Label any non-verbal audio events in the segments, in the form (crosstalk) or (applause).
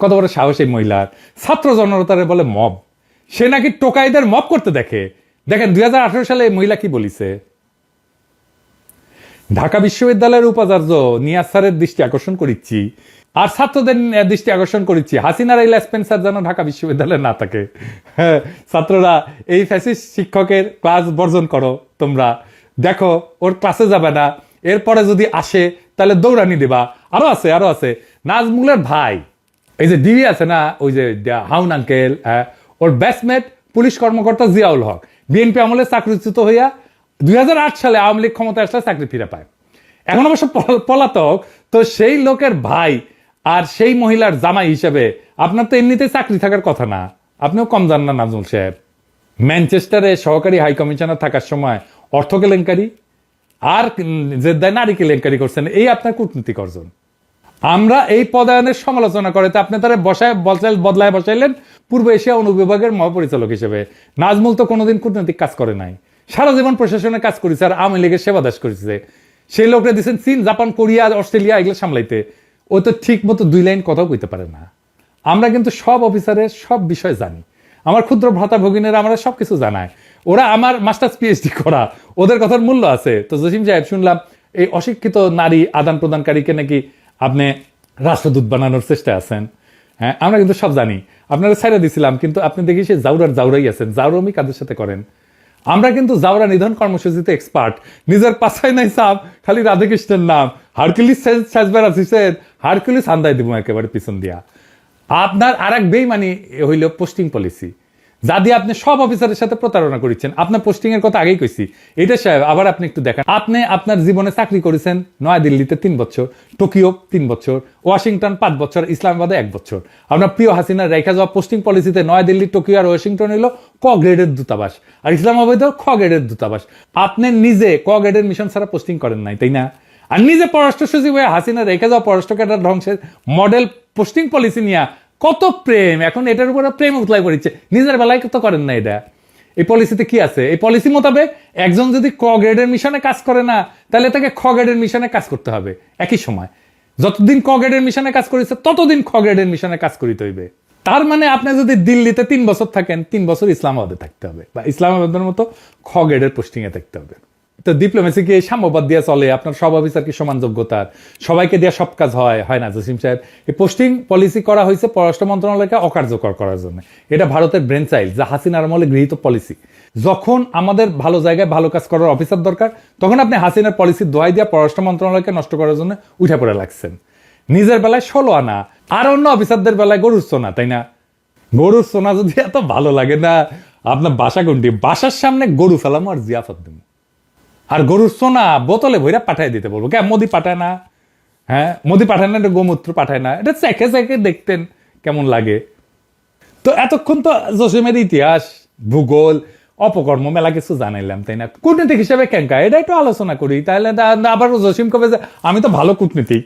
কত বড় সাহস মহিলার ছাত্র জনতারে বলে মব। সে নাকি টোকাইদের মব করতে দেখে। দেখেন দুই হাজার আঠারো সালে মহিলা কি বলিছে? ঢাকা বিশ্ববিদ্যালয়ের উপাচার্য নিয়াজ স্যারের দৃষ্টি আকর্ষণ করিচ্ছি। আর ছাত্রদের দৃষ্টি আকর্ষণ করিচ্ছি। হাসিনার এই স্পেন্সার যেন ঢাকা বিশ্ববিদ্যালয়ে না থাকে। হ্যাঁ, ছাত্ররা এই ফ্যাসিস্ট শিক্ষকের ক্লাস বর্জন করো তোমরা। দেখো ওর ক্লাসে যাবে না। এরপরে যদি আসে তাহলে দৌড়ানি দেবা। আরও আছে আরও আছে। নাজমুলের ভাই। এই যে ডিবি আছে না, ওই যে হাউন আঙ্কেল ওর ব্যাটসমেট পুলিশ কর্মকর্তা জিয়াউল হক। বিএনপি আমলে চাকরিচ্যুত হইয়া দুই হাজার আট সালে আওয়ামী লীগ ক্ষমতা আসলে চাকরি ফিরে পায়। এখন অবশ্য পলাতক, তো সেই লোকের ভাই আর সেই মহিলার জামাই হিসেবে আপনার তো এমনিতেই চাকরি থাকার কথা না। আপনিও কম জান না নাজমুল সাহেব। ম্যানচেস্টারে সহকারী হাই কমিশনার থাকার সময় অর্থ কেলেঙ্কারি, আর জেদ্দায় নারী কেলেঙ্কারি করছেন, এই আপনার কূটনীতিক অর্জন। আমরা এই পদায়নের সমালোচনা করে তো আপনি তারা বসায় বসায় বদলায় বসাইলেন পূর্ব এশিয়া অনুবিভাগের মহাপরিচালক হিসেবে। নাজমুল তো কোনোদিন কূটনৈতিক কাজ করে নাই। সারা জীবন প্রশাসনে কাজ করেছে আর আওয়ামী লীগের সেবা দাস করেছে। সেই লোকরা দিচ্ছেন চীন, জাপান, কোরিয়া, অস্ট্রেলিয়া এগুলো সামলাইতে। ও তো ঠিক মতো দুই লাইন কথাও কইতে পারে না। আমরা কিন্তু সব অফিসারের সব বিষয় জানি। আমার ক্ষুদ্র ভ্রাতা ভগিনীরা আমরা সব কিছু জানায়। ওরা আমার মাস্টার্স পিএইচডি করা। ওদের কথার মূল্য আছে। তো জসিম সাহেব শুনলাম, এই অশিক্ষিত নারী আদান প্রদানকারীকে নাকি আপনি রাষ্ট্রদূত বানানোর চেষ্টা আছেন। হ্যাঁ আমরা কিন্তু সব জানি। আপনারা ছাইড়া দিছিলাম, কিন্তু আপনি দেখি সে জাউরার জাউরাই আছেন। জাউরমি কাদের সাথে করেন? আমরা কিন্তু জাউরা নিধন কর্মসূচিতে এক্সপার্ট নিজের পাশায় নাই সাপ খালি রাধাকৃষ্ণের নাম। হারকুলিস সাজবার আসিছেন হারকুলিস আন্দায় দিব একেবারে পিছন দিয়া। আপনার আর এক বেইমানি হইল পোস্টিং পলিসি যা দিয়ে আপনি সব অফিসারের সাথে প্রতারণা করেছেন। আপনার পোস্টিং এর কথা আগেই কইছি। এটা সাহেব, আবার আপনি একটু দেখেন। আপনি আপনার জীবনে চাকরি করেছেন নয়াদিল্লিতে তিন বছর, টোকিও তিন বছর, ওয়াশিংটন পাঁচ বছর, ইসলামাবাদে এক বছর। আপনার প্রিয় হাসিনার রেখা যাওয়া পোস্টিং পলিসিতে নয়াদিল্লি, টোকিও আর ওয়াশিংটন হইল ক গ্রেডের দূতাবাস। আর ইসলামাবাদেও খ গ্রেডের দূতাবাস। আপনি নিজে ক গ্রেডের মিশন ছাড়া পোস্টিং করেন নাই, তাই না? আর নিজে পররাষ্ট্র সচিব হয়ে হাসিনা রেখে যাওয়া পররাষ্ট্র ক্যাডার ধ্বংসের মডেল পোস্টিং পলিসি নিয়ে কত প্রেম, এখন এটার উপরে প্রেম উতলাই পড়ছে। নিজের বেলায় তো করেন না এটা। এই পলিসিতে কি আছে? এই পলিসি মোতাবেক একজন যদি ক গ্রেডের মিশনে কাজ করে না, তাহলে তাকে খ গ্রেডের মিশনে কাজ করতে হবে। একই সময়। যতদিন ক গ্রেডের মিশনে কাজ করেছে ততদিন খ গ্রেডের মিশনে কাজ করিতে হইবে। তার মানে আপনি যদি দিল্লিতে তিন বছর থাকেন, তিন বছর ইসলামাবাদে থাকতে হবে বা ইসলামাবাদের মতো খ গ্রেডের পোস্টিং এ থাকতে হবে। তো ডিপ্লোমেসি কি সাম্যবাদ দিয়ে চলে, আপনার সব অফিসার কি সমান যোগ্যতার সবাইকে দিয়ে সব কাজ হয় হয় না, জসিম সাহেব? এই পোস্টিং পলিসি করা হয়েছে পররাষ্ট্র মন্ত্রণালয়কে অকার্যকর করার জন্য। এটা ভারতের ব্রেন চাইল্ড যা হাসিনার আমলে গৃহীত পলিসি যখন আমাদের ভালো জায়গায় ভালো কাজ করার অফিসার দরকার, তখন আপনি হাসিনার পলিসির দোহাই দিয়ে পররাষ্ট্র মন্ত্রণালয়কে নষ্ট করার জন্য উঠে পড়ে লাগছেন। নিজের বেলায় ষোলো আনা, আর অন্য অফিসারদের বেলায় গরুর সোনা, তাই না? গরুর সোনা যদি এত ভালো লাগে না, আপনার বাসা কোনটি বাসার সামনে গরু ফেলামো আর জিয়াফত দেবো। আর গরুর সোনা বোতলে ভইরা পাঠায় দিতে বলব। কেমন মোদি পাঠায় না? হ্যাঁ মোদি পাঠায় না, এটা গোমূত্র পাঠায় না। এটা চেখে চেখে দেখতেন কেমন লাগে। তো এতক্ষণ তো জসিমের ইতিহাস, ভূগোল, অপকর্ম, মেলা কিছু জানাইলাম, তাই না? কূটনীতিক হিসেবে কেঙ্কা, এটা একটু আলোচনা করি। তাহলে আবার জসিম কবে যে আমি তো ভালো কূটনীতিক।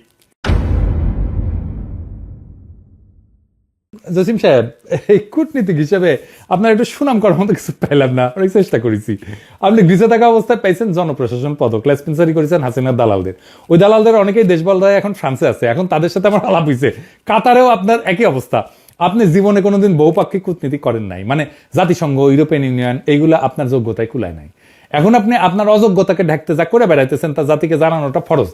জসিম সাহেব, এই কূটনীতিক হিসেবে আপনার একটু সুনাম করার মতো কিছু পাইলাম না। অনেক চেষ্টা করেছি। আপনি ভিসা থাকা অবস্থায় পাইছেন জনপ্রশাসন পদক। লেসপেন্সারি করেছেন হাসিনার দালালদের। ওই দালালদের অনেকেই দেশবলরা এখন ফ্রান্সে আছে। এখন তাদের সাথে আমার আলাপ হয়েছে কাতারেও আপনার একই অবস্থা। আপনি জীবনে কোনোদিন বহুপাক্ষিক কূটনীতি করেন নাই। মানে জাতিসংঘ, ইউরোপিয়ান ইউনিয়ন এইগুলা আপনার যোগ্যতায় কুলায় নাই। এখন আপনি আপনার অযোগ্যতাকে ঢাকতে যা করে বেড়াইতেছেন, তা জাতিকে জানানোটা ফরজ।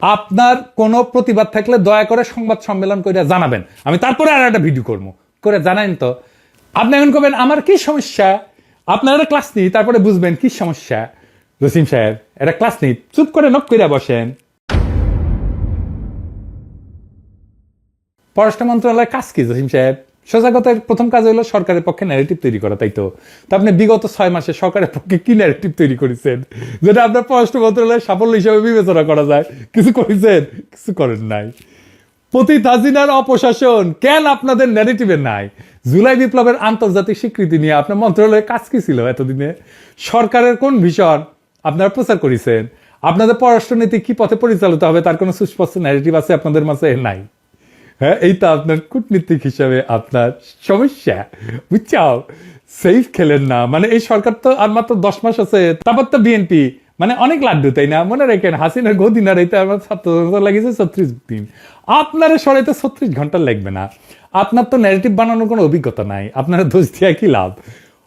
আপনার কোনো প্রতিবাদ থাকলে দয়া করে সংবাদ সম্মেলন করে জানাবেন। আমি তারপরে আর একটা ভিডিও করব। করে জানাইন তো। আপনি এখন করবেন আমার কি সমস্যা? আপনার একটা ক্লাস নিই, তারপরে বুঝবেন, কি সমস্যা? জসিম সাহেব, একটা ক্লাস নিই, চুপ করে নক করে বসেন। পররাষ্ট্র মন্ত্রণালয়ের কাজ কি, জসিম সাহেব? সোজা কথা প্রথম কাজ হলো সরকারের পক্ষে ন্যারেটিভ তৈরি করা, তাই তো? তা আপনি বিগত ছয় মাসে সরকারের পক্ষে কি ন্যারেটিভ তৈরি করেছেন? যেটা আপনার পররাষ্ট্র মন্ত্রণালয়ের সাফল্য হিসেবে বিবেচনা করা যায়। কিছু করেছেন? কিছু করেন নাই। পতিত হাসিনার অপশাসন, কেন আপনাদের ন্যারেটিভে নাই? জুলাই বিপ্লবের আন্তর্জাতিক স্বীকৃতি নিয়ে আপনার মন্ত্রণালয়ের কাজ কি ছিল এতদিনে? সরকারের কোন ভীষণ আপনারা প্রচার করেছেন? আপনাদের পররাষ্ট্রনীতি কি পথে পরিচালিত হবে, তার কোনো সুস্পষ্ট ন্যারেটিভ আছে আপনাদের মাঝে? নাই। হ্যাঁ এইটা আপনার কূটনীতিক হিসাবে আপনার সমস্যা। বুঝছাও? সেফ খেলেন না। মানে এই সরকার তো আর মাত্র দশ মাস আছে। তারপর তো বিএনপি মানে অনেক লাড্ডু, তাই না? মনে রাখেন, হাসিনার গদিনার এইতে আমার ছাত্র লাগিয়েছে ছত্রিশ দিন। আপনার সরাইতে ছত্রিশ ঘণ্টা লাগবে না। আপনার তো ন্যারেটিভ বানানোর কোনো অভিজ্ঞতা নাই। আপনারা দোষ দিয়া কি লাভ?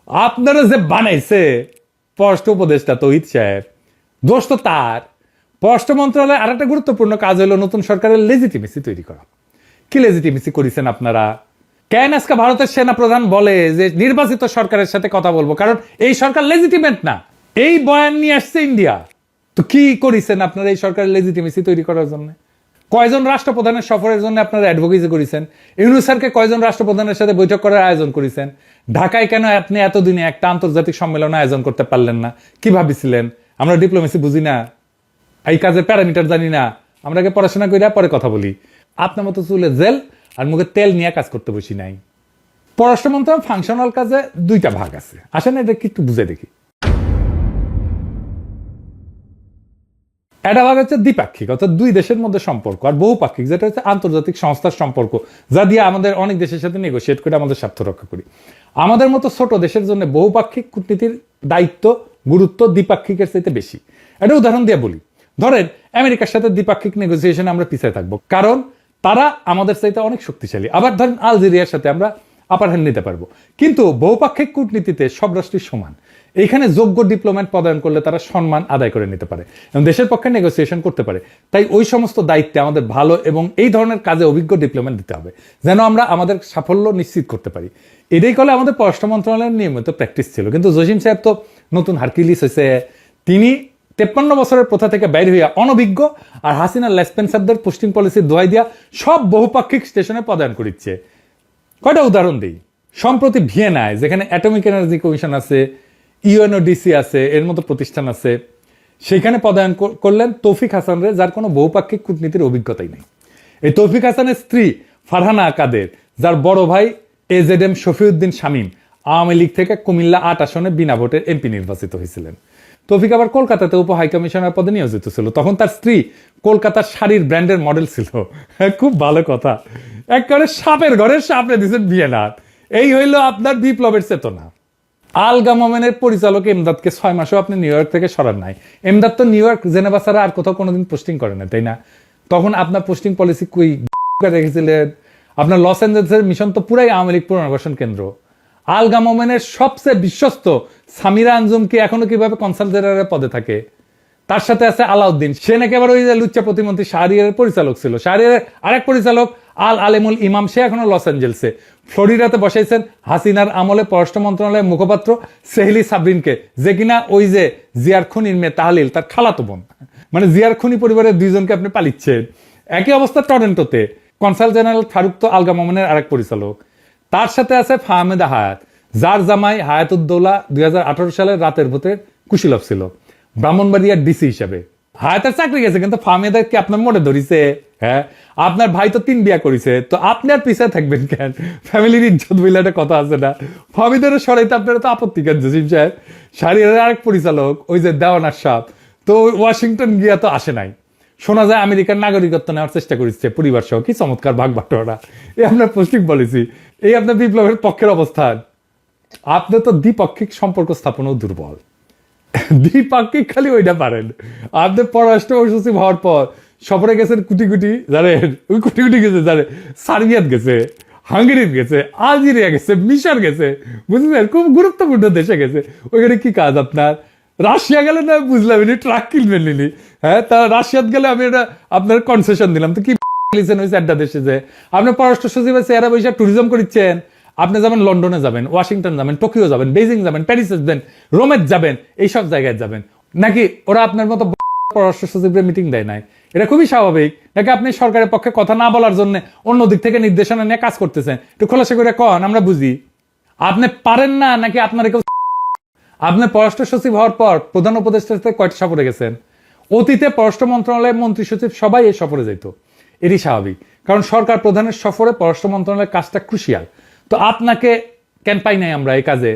আপনারা যে বানাইছে পররাষ্ট্র উপদেষ্টা তহিদ সাহেব, দোষ তো তার। পররাষ্ট্র মন্ত্রণালয়ের আর একটা গুরুত্বপূর্ণ কাজ হলো নতুন সরকারের লেজিটিমেসি তৈরি করা। কি লেজিটিমেসি করেছেন আপনারা? কেন আজকে ভারতের সেনা প্রধান বলে যে নির্বাচিত সরকারের সাথে কথা বলব? কারণ এই সরকার লেজিটিমেট না। এই বয়ান নিয়ে আসছে ইন্ডিয়া। তো কি করেছেন আপনারা এই সরকারের লেজিটিমেসি তৈরি করার জন্য? কয়জন রাষ্ট্রপ্রধানের সফরের জন্য আপনারা অ্যাডভোকেসি করেছেন? ইউনুস স্যারকে কয়জন রাষ্ট্রপ্রধানের সাথে বৈঠক করার আয়োজন করেছেন? ঢাকায় কেন আপনি এতদিনে একটা আন্তর্জাতিক সম্মেলন আয়োজন করতে পারলেন না? কি ভাবিছিলেন? আমরা ডিপ্লোমেসি বুঝি না। এই কাজের প্যারামিটার জানি না। আমরা পড়াশোনা করি পরে কথা বলি। আপনার মতো চুলে জেল আর মুখে তেল নিয়ে কাজ করতে বসি নাই। পররাষ্ট্র মন্ত্রণালয় ফাংশনাল কাজে দুইটা ভাগ আছে। আসেন এটা কি একটু বুঝে দেখি। একটা ভাগ হচ্ছে দ্বিপাক্ষিক, অর্থাৎ দুই দেশের মধ্যে সম্পর্ক আর বহুপাক্ষিক, যেটা হচ্ছে আন্তর্জাতিক সংস্থার সম্পর্ক। যা দিয়ে আমাদের অনেক দেশের সাথে নেগোসিয়েট করে আমাদের স্বার্থ রক্ষা করি। আমাদের মতো ছোট দেশের জন্য বহুপাক্ষিক কূটনীতির দায়িত্ব, গুরুত্ব দ্বিপাক্ষিকের চাইতে বেশি। একটা উদাহরণ দিয়ে বলি। ধরেন, আমেরিকার সাথে দ্বিপাক্ষিক নেগোসিয়েশনে আমরা পিছিয়ে থাকব। কারণ তারা আমাদের চাইতে অনেক শক্তিশালী। আবার ধরেন আলজেরিয়ার সাথে আমরা আপার হ্যান্ড নিতে পারব। কিন্তু বহুপাক্ষিক কূটনীতিতে সব রাষ্ট্রই সমান। এইখানে যোগ্য ডিপ্লোম্যাট পদায়ন করলে তারা সম্মান আদায় করে নিতে পারে এবং দেশের পক্ষে নেগোসিয়েশন করতে পারে। তাই ওই সমস্ত দায়িত্বে আমাদের ভালো এবং এই ধরনের কাজে অভিজ্ঞ ডিপ্লোম্যাট দিতে হবে, যেন আমরা আমাদের সাফল্য নিশ্চিত করতে পারি। এটাই কলে আমাদের পররাষ্ট্র মন্ত্রণালয়ের নিয়মিত প্র্যাকটিস ছিল। কিন্তু জসিম সাহেব তো নতুন হারকিলিস হয়েছে। তিনি তেপ্পান্ন বছরের প্রথা থেকে বাইর হইয়া অনভিজ্ঞ আর হাসিনা লেসপেন্সারদের পোস্টিং পলিসির দোয়াই দিয়া সব বহুপাক্ষিক স্টেশনে পদায়ন করিচ্ছে। কয়টা উদাহরণ দিই? সম্প্রতি ভিয়েনায়, যেখানে অ্যাটমিক এনার্জি কমিশন আছে, ইউএনওডিসি আছে, এর মতো প্রতিষ্ঠান আছে, সেখানে পদায়ন করলেন তৌফিক হাসান রে যার কোনো বহুপাক্ষিক কূটনীতির অভিজ্ঞতাই নেই। এই তৌফিক হাসানের স্ত্রী ফারহানা কাদের যার বড় ভাই A Z M Shafiuddin Shamim, Awami League থেকে কুমিল্লা আট আসনে বিনা ভোটে এমপি নির্বাচিত হয়েছিলেন। তৌফিক আবার কলকাতাতে উপ হাই কমিশনার পদে নিয়োজিত ছিল। তখন তার স্ত্রী কলকাতার শাড়ির ব্র্যান্ডের মডেল ছিল। খুব ভালো কথা। একেবারে সাপের ঘরের সাপড়ে দিচ্ছেন ভিয়েনার এই হইল আপনার বিপ্লবের চেতনা। আলগা মোমেনের পরিচালক এমদাদকে ছয় মাসেও আপনি নিউ ইয়র্ক থেকে সরান নাই। এমদাদ তো নিউ ইয়র্ক জেনেভা ছাড়া আর কোথাও কোনোদিন পোস্টিং করে না, তাই না? তখন আপনার পোস্টিং পলিসি কুই? রেখেছিলেন। আপনার লস অ্যাঞ্জেলসের মিশন তো পুরাই আওয়ামী লীগ পুনর্বাসন কেন্দ্র। আলগা মোমেনের সবচেয়ে বিশ্বস্ত সামিরা আঞ্জুম কি এখনও কীভাবে কনসাল জেনারেলের পদে থাকে? তার সাথে আছে আলাউদ্দিন। সে নাকি আবার ওই যে লুচ্চা প্রতিমন্ত্রী শাহরিয়ারের পরিচালক ছিল। শাহরিয়ারের আরেক পরিচালক, আল আলেমুল ইমাম, সে এখনও লস অ্যাঞ্জেলসে। ফ্লোরিডাতে বসাইছেন হাসিনার আমলে পররাষ্ট্র মন্ত্রণালয়ের মুখপাত্র সেহলি সাবরিনকে, যে কিনা ওই যে জিয়ার খুনির মেয়ে তাহলিল, তার খালাতো বোন। মানে জিয়ার খুনি পরিবারের দুইজনকে আপনি পালিচ্ছেন। একই অবস্থা টরেন্টোতে। কনসাল জেনারেল ফারুক তো আলগা মোমেনের আরেক পরিচালক। তার সাথে আছে ফাহমেদা হায়াত। যার জামাই হায়াতুদ্দৌলা দুই সালের রাতের ভোটে কুশীলভ ছিল। ব্রাহ্মণবাড়িয়ার ডিসি হিসাবে। হায়াতের চাকরি গেছে, কিন্তু ফাহমেদার কি আপনার মনে ধরিছে? হ্যাঁ? আপনার ভাই তো তিন বিয়া করেছে, তো আপনি আর পিছিয়ে থাকবেন কেন? ফ্যামিলির ইজ্জত বলে একটা কথা আছে না। ফাহমিদের সরাইতে আপনারা তো আপত্তি কেন, জসিম সাহেব? শাড়ির আরেক পরিচালক, ওই যে দেওয়ানার সাপ তো ওয়াশিংটন গিয়া তো আসে নাই। শোনা যায় আমেরিকার নাগরিকত্ব নেওয়ার চেষ্টা করেছে পরিবার সহ কি চমৎকার ভাগ বাটোয়ারা এই আপনার পোস্টিং পলিসি এই আপনার বিপ্লবের পক্ষের অবস্থান। আপনি তো দ্বিপাক্ষিক সম্পর্ক স্থাপনেও দুর্বল। দ্বিপাক্ষিক খালি ওইটা পারেন। আপনি পররাষ্ট্র সচিব হওয়ার পর সফরে গেছেন কুটি কুটি, জানেন? ওই কুটি কুটি গেছে, জানেন? সার্বিয়াত গেছে হাঙ্গেরি গেছে, আলজেরিয়া গেছে, মিশর গেছে, বুঝলেন? খুব গুরুত্বপূর্ণ দেশে গেছে। ওইখানে কি কাজ আপনার? রাশিয়া গেলে না বুঝলাম, ইনি ট্রাক কিনবেন নিলি হ্যাঁ তা রাশিয়াত গেলে আমি এটা আপনার কনসেশন দিলাম। তো কি (laughs) লিখছেন ওই চারটা দেশে যে আপনি পররাষ্ট্র সচিবের চেহারা বৈশাখ ট্যুরিজম করিচ্ছেন। আপনি যাবেন লন্ডনে যাবেন, ওয়াশিংটন যাবেন, টোকিও যাবেন বেজিং যাবেন, প্যারিস যাবেন রোমের যাবেন, এইসব জায়গায় যাবেন। নাকি ওরা আপনার মতো (laughs) পররাষ্ট্র সচিবের মিটিং দেয় নাই? এটা খুবই স্বাভাবিক। নাকি আপনি সরকারের পক্ষে কথা না বলার জন্য অন্য দিক থেকে নির্দেশনা নিয়ে কাজ করতেছেন? একটু খোলাসা করে কন, আমরা বুঝি। আপনি পারেন না, নাকি আপনার কেউ আপনি পররাষ্ট্র সচিব হওয়ার পর প্রধান উপদেষ্টার সাথে কয়টা সফরে গেছেন? অতীতে পররাষ্ট্র মন্ত্রণালয়ের মন্ত্রী সচিব সবাই এই সফরে যেত এটি স্বাভাবিক। কারণ সরকার প্রধানের সফরে পররাষ্ট্র মন্ত্রণালয়ের কাজটা ক্রুশিয়াল তো আপনাকে কেন পাই নাই আমরা এই কাজে?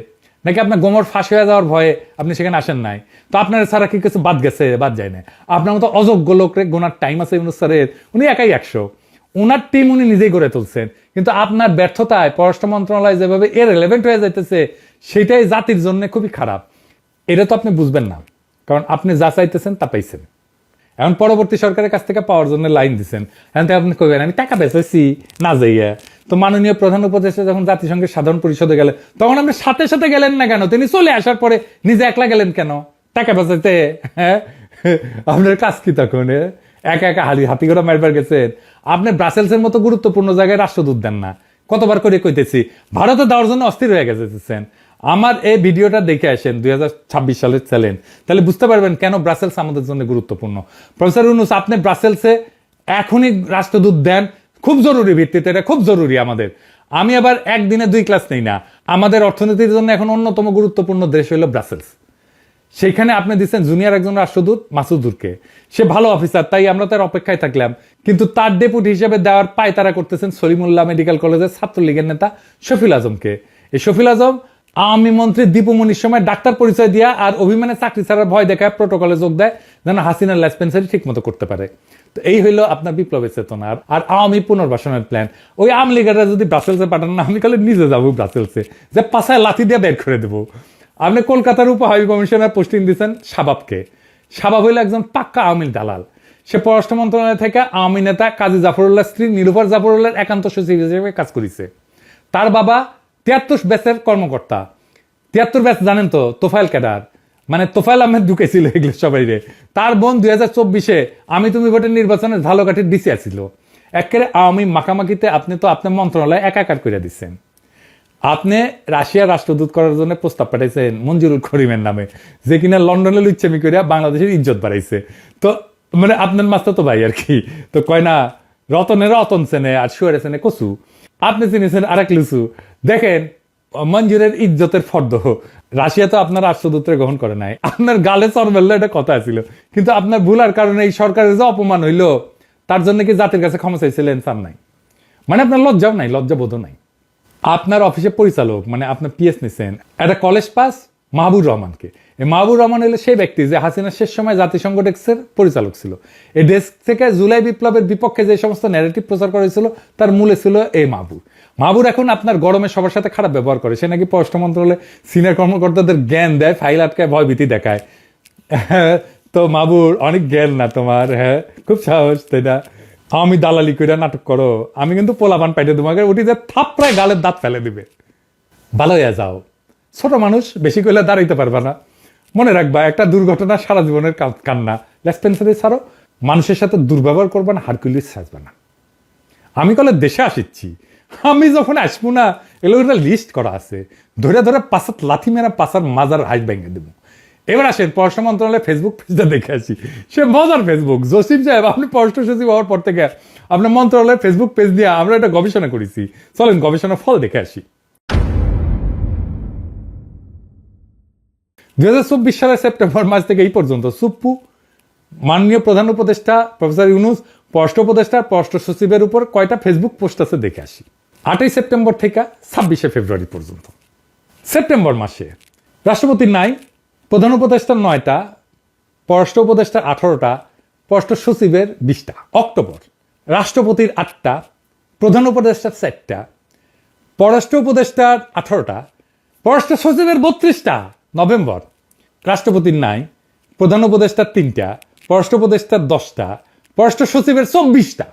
নাকি আপনার গোমর ফাঁস হয়ে যাওয়ার ভয়ে আপনি সেখানে আসেন নাই? তো আপনার ছাড়া কি কিছু বাদ গেছে, বাদ যায় না আপনার মতো অযোগ্য লোকরে গোনার টাইম আছে ইউনুস স্যারের, উনি একাই একশো। ওনার টিম উনি নিজেই গড়ে তুলছেন। কিন্তু আপনার ব্যর্থতায় পররাষ্ট্র মন্ত্রণালয় যেভাবে এর রেলেভেন্ট হয়ে যাইতেছে সেটাই জাতির জন্য খুবই খারাপ। এটা তো আপনি বুঝবেন না। কারণ আপনি যা চাইতেছেন তা পাইছেন। এখন পরবর্তী সরকারের কাছ থেকে পাওয়ার জন্য লাইন দিচ্ছেন এখন আপনি কইবেন, আমি টাকা বেঁচেছি, না যাইয়া। তো মাননীয় প্রধান উপদেষ্টা যখন জাতিসংঘের সাধারণ পরিষদে গেলেন, তখন আপনি সাথে সাথে গেলেন না কেন? তিনি চলে আসার পরে নিজে একলা গেলেন কেন? টাকা বেঁচাইতে হ্যাঁ? আপনার কাজ কি তখন এ? একা একা হালি হাতি করে মারবার গেছেন। আপনি ব্রাসেলসের মতো গুরুত্বপূর্ণ জায়গায় রাষ্ট্রদূত দেন না। কতবার করে কইতেছি, ভারতে দেওয়ার জন্য অস্থির হয়ে গেছেন। আমার এই ভিডিওটা দেখে আসেন দুই সালের চ্যালেঞ্জ তাহলে বুঝতে পারবেন কেন ব্রাসেলস আমাদের জন্য গুরুত্বপূর্ণ। প্রফেসর ইউনুস, আপনি ব্রাসেলসে এখনই রাষ্ট্রদূত দেন, খুব জরুরি ভিত্তিতে, এটা খুব জরুরি আমাদের। আমি আবার একদিনে দুই ক্লাস নেই না, আমাদের অর্থনীতির জন্য এখন অন্যতম গুরুত্বপূর্ণ দেশ হলো ব্রাসেলস। সেইখানে আপনি দিচ্ছেন জুনিয়র একজন রাষ্ট্রদূত মাসুদুরকে সে ভালো অফিসার তাই আমরা তার অপেক্ষায় থাকলাম। কিন্তু তার ডেপুটি হিসেবে দেওয়ার পায় তারা করতেছেন সলিমুল্লাহ মেডিকেল কলেজের ছাত্রলীগের নেতা শফিল আজমকে। এই শফিল আজম আওয়ামী মন্ত্রী দীপুমনির সময় ডাক্তার পরিচয় দিয়া আর অভিমানে চাকরি ছাড়ার ভয় দেখায় প্রোটোকলে যোগ দেয়, যেন হাসিনার লেসপেন্সারি ঠিক মতো করতে পারে। তো এই হইল আপনার বিপ্লবের চেতনা আর- আওয়ামী পুনর্বাসনের প্ল্যান ওই আওয়ামী লীগাররা যদি ব্রাসেলসে পাঠান, না, আমি কালে নিজে যাব ব্রাসেলসে। যে পাশায় লাথি দিয়ে বের করে দেবো। আপনি কলকাতার উপ হাই কমিশনার পোস্টিং দিচ্ছেন শাবাবকে। শাবাব হইল একজন পাক্কা আওয়ামী দালাল। সে পররাষ্ট্র মন্ত্রণালয় থেকে আওয়ামী নেতা কাজী জাফরুল্লাহ স্ত্রী নীলুফার জাফরুল্লাহর একান্ত সচিব হিসেবে কাজ করেছে। তার বাবা তিয়াত্তর ব্যাচের কর্মকর্তা। তিয়াত্তর ব্যাচ জানেন তো তোফাইল ক্যাডার। মানে তোফাইল আহমেদ ঢুকেছিল এগুলো সবাই রে তার বোন দুই হাজার চব্বিশে আমি তুমি ভোটের নির্বাচনে ঝালকাঠির ডিসি আসিল একেবারে আওয়ামী মাখামাখিতে আপনি তো আপনার মন্ত্রণালয় একাকার করে দিচ্ছেন আপনি রাশিয়া রাষ্ট্রদূত করার জন্য প্রস্তাব পাঠাইছেন মঞ্জুরুল করিমের নামে, যে কিনা লন্ডনে লুচ্চামি করিয়া বাংলাদেশের ইজ্জত বাড়াইছে। তো মানে আপনার মাস্টার তো ভাই আর কি। তো কয় না রতনের রতন সেনে আর শুয়ারে সেনে কচু। আপনি চিনেছেন আরেক লুচু। দেখেন, মঞ্জুরের ইজ্জতের ফর্দ রাশিয়া তো আপনার রাষ্ট্রদূতরে গ্রহণ করে নাই। আপনার গালে চর মেললে এটা কথা ছিল। কিন্তু আপনার ভুলার কারণে এই সরকারের যে অপমান হইল, তার জন্য কি জাতির কাছে ক্ষমা চাইছিলেন স্যার নাই? মানে আপনার লজ্জাও নাই লজ্জা লজ্জাবোধও নাই। আপনার অফিসের পরিচালক মানে আপনার পিএস নিছেন, একটা কলেজ পাস মাহবুর রহমানকে। মাহবুর রহমান হলো সেই ব্যক্তি যে হাসিনার শেষ সময় জাতিসংঘ ডেস্কের পরিচালক ছিল। এই ডেস্ক থেকে জুলাই বিপ্লবের বিপক্ষে যে সমস্ত ন্যারেটিভ প্রচার করেছিল তার মূলে ছিল এই মাহবুর। মাহবুর এখন আপনার গরমে সবার সাথে খারাপ ব্যবহার করে। সে নাকি পররাষ্ট্র মন্ত্রণালয়ে সিনিয়র কর্মকর্তাদের জ্ঞান দেয় ফাইল আটকায়, ভয়ভীতি দেখায়। (laughs) তো মাহবুর, অনেক জ্ঞান না তোমার হ্যাঁ? খুব সাহস, তাই না? আমি দালালি করে নাটক করো। আমি কিন্তু পোলাপান পাইতে তোমাকে উঠি যে থাপড়ায় গালের দাঁত ফেলে দিবে। ভালো যাও। ছোট মানুষ বেশি করলে দাঁড়াইতে পারবে না। মনে রাখবা, একটা দুর্ঘটনা সারা জীবনের কান্না। লেসপেন্সারি ছাড়ো মানুষের সাথে দুর্ব্যবহার করবে না হারকুলিস সাজবে না। আমি কলে দেশে আসিচ্ছি, আমি যখন আসব না এগুলো লিস্ট করা আছে ধরে ধরে পাশাত লাথি মেরা পাশার মাজার হাইট ভেঙে দেবো এবার আসেন, পররাষ্ট্র মন্ত্রণালয়ে ফেসবুক পেজটা দেখে আসি। সে মজার ফেসবুক জসিম সাহেব, আপনি পররাষ্ট্র সচিব হওয়ার পর থেকে আপনার মন্ত্রণালয়ের ফেসবুক পেজ দিয়ে আমরা একটা গবেষণা করেছি। চলেন, গবেষণার ফল দেখে আসি। দুই হাজার চব্বিশ সালের সেপ্টেম্বর মাস থেকে এই পর্যন্ত সুপ্পু মাননীয় প্রধান উপদেষ্টা প্রফেসর ইউনুস, পররাষ্ট্র উপদেষ্টা, পররাষ্ট্র সচিবের উপর কয়টা ফেসবুক পোস্ট আছে দেখে আসি। আটই সেপ্টেম্বর থেকে ছাব্বিশে ফেব্রুয়ারি পর্যন্ত। সেপ্টেম্বর মাসে রাষ্ট্রপতির নাই, প্রধান উপদেষ্টার নয়টা, পররাষ্ট্র উপদেষ্টার আঠারোটা, পররাষ্ট্র সচিবের বিশটা। অক্টোবর, রাষ্ট্রপতির আটটা, প্রধান উপদেষ্টার চারটা, পররাষ্ট্র উপদেষ্টার আঠারোটা, পররাষ্ট্র সচিবের বত্রিশটা। নভেম্বর রাষ্ট্রপতির নাই, প্রধান উপদেষ্টার তিনটা, পররাষ্ট্র উপদেষ্টার দশটা, পররাষ্ট্র সচিবের চব্বিশটা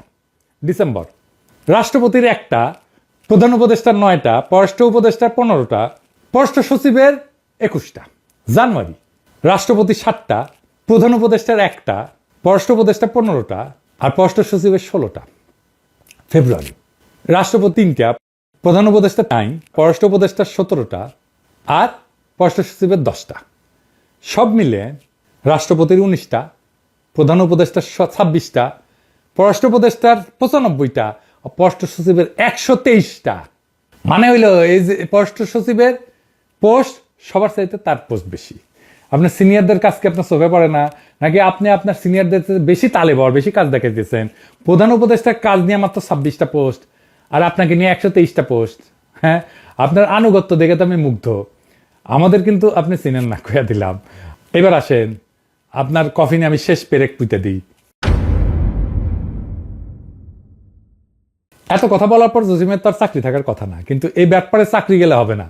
ডিসেম্বর। রাষ্ট্রপতির একটা, প্রধান উপদেষ্টার নয়টা, পররাষ্ট্র উপদেষ্টার পনেরোটা, পররাষ্ট্র সচিবের একুশটা। জানুয়ারি, রাষ্ট্রপতি সাতটা, প্রধান উপদেষ্টার একটা, পররাষ্ট্র উপদেষ্টার পনেরোটা, আর পররাষ্ট্র সচিবের ষোলোটা। ফেব্রুয়ারি, রাষ্ট্রপতি তিনটা, প্রধান উপদেষ্টা টাইম পররাষ্ট্র উপদেষ্টার সতেরোটা, আর পররাষ্ট্র সচিবের দশটা। সব মিলে রাষ্ট্রপতির উনিশটা, প্রধান উপদেষ্টার ছাব্বিশটা, পররাষ্ট্র উপদেষ্টার পঁচানব্বইটা পররাষ্ট্র সচিবের একশো তেইশটা। মানে হইল এই যে পররাষ্ট্র সচিবের পোস্ট সবার চাইতে তার পোস্ট বেশি। আপনার সিনিয়রদের কাজ কি আপনার চোখে পড়ে না? নাকি আপনি আপনার সিনিয়রদের বেশি তালে বর বেশি কাজ দেখাইতেছেন? প্রধান উপদেষ্টার কাজ নিয়ে মাত্র ছাব্বিশটা পোস্ট, আর আপনাকে নিয়ে একশো তেইশটা পোস্ট। হ্যাঁ? আপনার আনুগত্য দেখে তো আমি মুগ্ধ। আমাদের কিন্তু আপনি চিনেন না কইয়া দিলাম। এবার আসেন, আপনার কফিনে আমি শেষ পেরেক পুঁতে দিই। এত কথা বলার পর জসিমের তার চাকরি থাকার কথা না, কিন্তু এই ব্যাপারে চাকরি গেলে হবে না।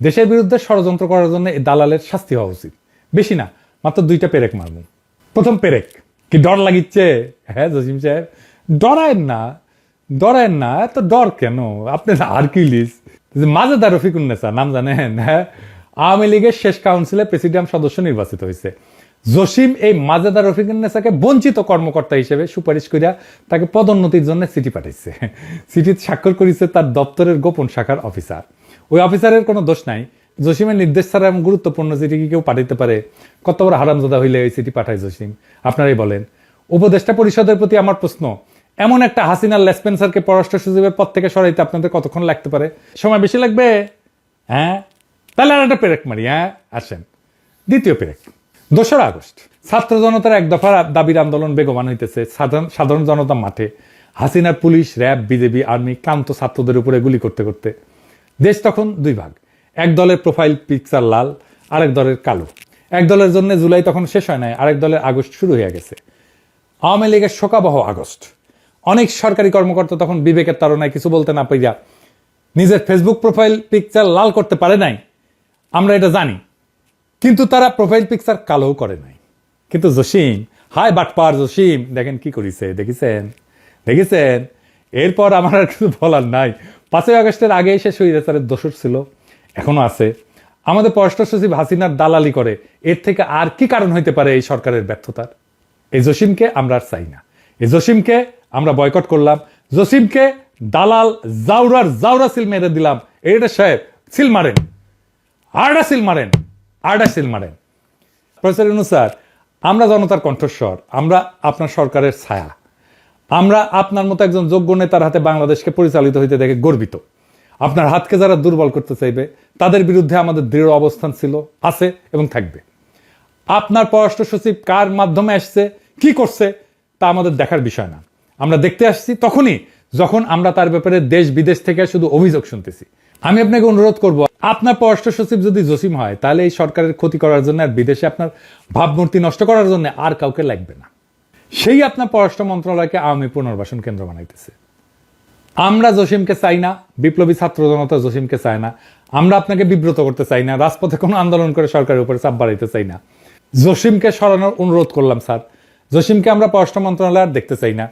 দেশের বিরুদ্ধে ষড়যন্ত্র করার জন্য এই দালালের শাস্তি হওয়া উচিত। বেশি না, মাত্র দুইটা পেরেক মারব। প্রথম পেরেক, কি ডর লাগিচ্ছে? হ্যাঁ জসিম সাহেব, ডরায়েন না ডরায়েন না, এত ডর কেন? আপনি আর্কিলিস মাজেদার রফিকুন্নেসা নাম জানেন? হ্যাঁ আওয়ামী লীগের শেষ কাউন্সিলে প্রেসিডিয়াম সদস্য নির্বাচিত হয়েছে। জসিম এই মাজেদার রফিকুন্নেসাকে বঞ্চিত কর্মকর্তা হিসেবে সুপারিশ করিয়া তাকে পদোন্নতির জন্য চিঠি পাঠাইছে। চিঠিতে স্বাক্ষর করেছে তার দপ্তরের গোপন শাখার অফিসার। ওই অফিসারের কোনো দোষ নাই। জসিমের নির্দেশ ছাড়া এমন গুরুত্বপূর্ণ চিঠি কি কেউ পাঠাইতে পারে? কত বড় হারামজাদা হইলে এই চিঠি পাঠায় জসিম? আপনারাই বলেন। উপদেষ্টা পরিষদের প্রতি আমার প্রশ্ন, এমন একটা হাসিনা লেসপেন্সারকে পররাষ্ট্র সচিবের পদ থেকে সরাইতে আপনাদের কতক্ষণ লাগতে পারে? সময় বেশি লাগবে? হ্যাঁ? তাহলে আর একটা পেরেক মারি হ্যাঁ আসেন। দ্বিতীয় পেরেক। দোসরা আগস্ট, ছাত্র জনতার এক দফা দাবির আন্দোলন বেগবান হইতেছে। সাধারণ সাধারণ জনতা মাঠে হাসিনার পুলিশ, র্যাব, বিজেপি, আর্মি ক্লান্ত ছাত্রদের উপরে গুলি করতে করতে। দেশ তখন দুই ভাগ। এক দলের প্রোফাইল পিকচার লাল, আরেক দলের কালো। এক দলের জন্য জুলাই তখন শেষ হয় নাই, আরেক দলের আগস্ট শুরু হয়ে গেছে। আওয়ামী লীগের শোকাবহ আগস্ট। অনেক সরকারি কর্মকর্তা তখন বিবেকের তাড়নায় কিছু বলতে না পাইয়া নিজের ফেসবুক প্রোফাইল পিকচার লাল করতে পারে নাই। আমরা এটা জানি। কিন্তু তারা প্রোফাইল পিকচার কালোও করে নাই। কিন্তু জসিম, হাই বাটপার জসিম, দেখেন কি করিছে, দেখেছেন? দেখেছেন? এরপর আমার আর কিছু বলার নাই। পাঁচই আগস্টের আগে এসে স্বৈরাচারের দোষর ছিল, এখনও আছে। আমাদের পররাষ্ট্র সচিব হাসিনার দালালি করে, এর থেকে আর কি কারণ হইতে পারে এই সরকারের ব্যর্থতার? এই জসিমকে আমরা আর চাই না। এই জসিমকে আমরা বয়কট করলাম। জসিমকে দালাল জাউরার জাউরা সিল মেরে দিলাম। এটা সাহেব, সিল মারেন। আরডা মারেন আরডা মারেন। প্রফেসর ইনু স্যার, আমরা জনতার কণ্ঠস্বর, আমরা আপনার সরকারের ছায়া। আমরা আপনার মতো একজন যোগ্য নেতার হাতে বাংলাদেশকে পরিচালিত হইতে দেখে গর্বিত। আপনার হাতকে যারা দুর্বল করতে চাইবে, তাদের বিরুদ্ধে আমাদের দৃঢ় অবস্থান ছিল, আছে এবং থাকবে। আপনার পররাষ্ট্র সচিব কার মাধ্যমে আসছে, কি করছে, তা আমাদের দেখার বিষয় না। আমরা দেখতে আসছি তখনই, যখন আমরা তার ব্যাপারে দেশ বিদেশ থেকে শুধু অভিযোগ শুনতেছি। আমি আপনাকে অনুরোধ করব, আপনার পররাষ্ট্র সচিব যদি জসিম হয়, তাহলে এই সরকারের ক্ষতি করার জন্য আর বিদেশে আপনার ভাবমূর্তি নষ্ট করার জন্য আর কাউকে লাগবে না। সেই আপনার পররাষ্ট্র মন্ত্রণালয়কে আওয়ামী পুনর্বাসন কেন্দ্র বানাইতেছে। আমরা জসিমকে চাই না, বিপ্লবী ছাত্র জনতা জসিমকে চায় না, আমরা আপনাকে বিব্রত করতে চাই না, রাজপথে কোনো আন্দোলন করে সরকারের উপরে চাপ বাড়াইতে চাই না। জসিমকে সরানোর অনুরোধ করলাম, স্যার। জসিমকে আমরা পররাষ্ট্র মন্ত্রণালয় আর দেখতে চাই না।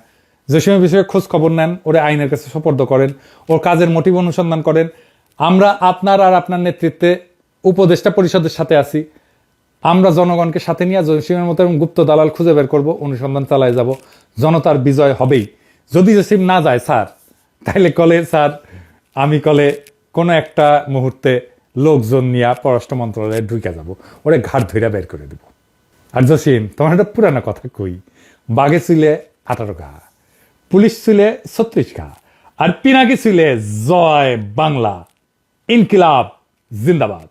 জসিমের বিষয়ে খোঁজ খবর নেন, ওরে আইনের কাছে সোপর্দ করেন, ওর কাজের মোটিভ অনুসন্ধান করেন আমরা আপনার আর আপনার নেতৃত্বে উপদেষ্টা পরিষদের সাথে আছি। আমরা জনগণকে সাথে নিয়ে জসিমের মতো এবং গুপ্ত দালাল খুঁজে বের করব, অনুসন্ধান চালায় যাব। জনতার বিজয় হবেই। যদি জসিম না যায়, স্যার, তাইলে কলে, স্যার, আমি কলে কোনো একটা মুহূর্তে লোকজন নিয়ে পররাষ্ট্র মন্ত্রণালয়ে ঢুকে যাব। ওরে ঘাট ধইরা বের করে দেব। আর জসিম, তোমার একটা পুরানো কথা কই। বাঘে ছিলে আঠারো ঘা, পুলিশ ছিলে ছত্রিশ ঘা, আর পিনাকি ছিলে জয় বাংলা। इनकलाब जिंदाबाद।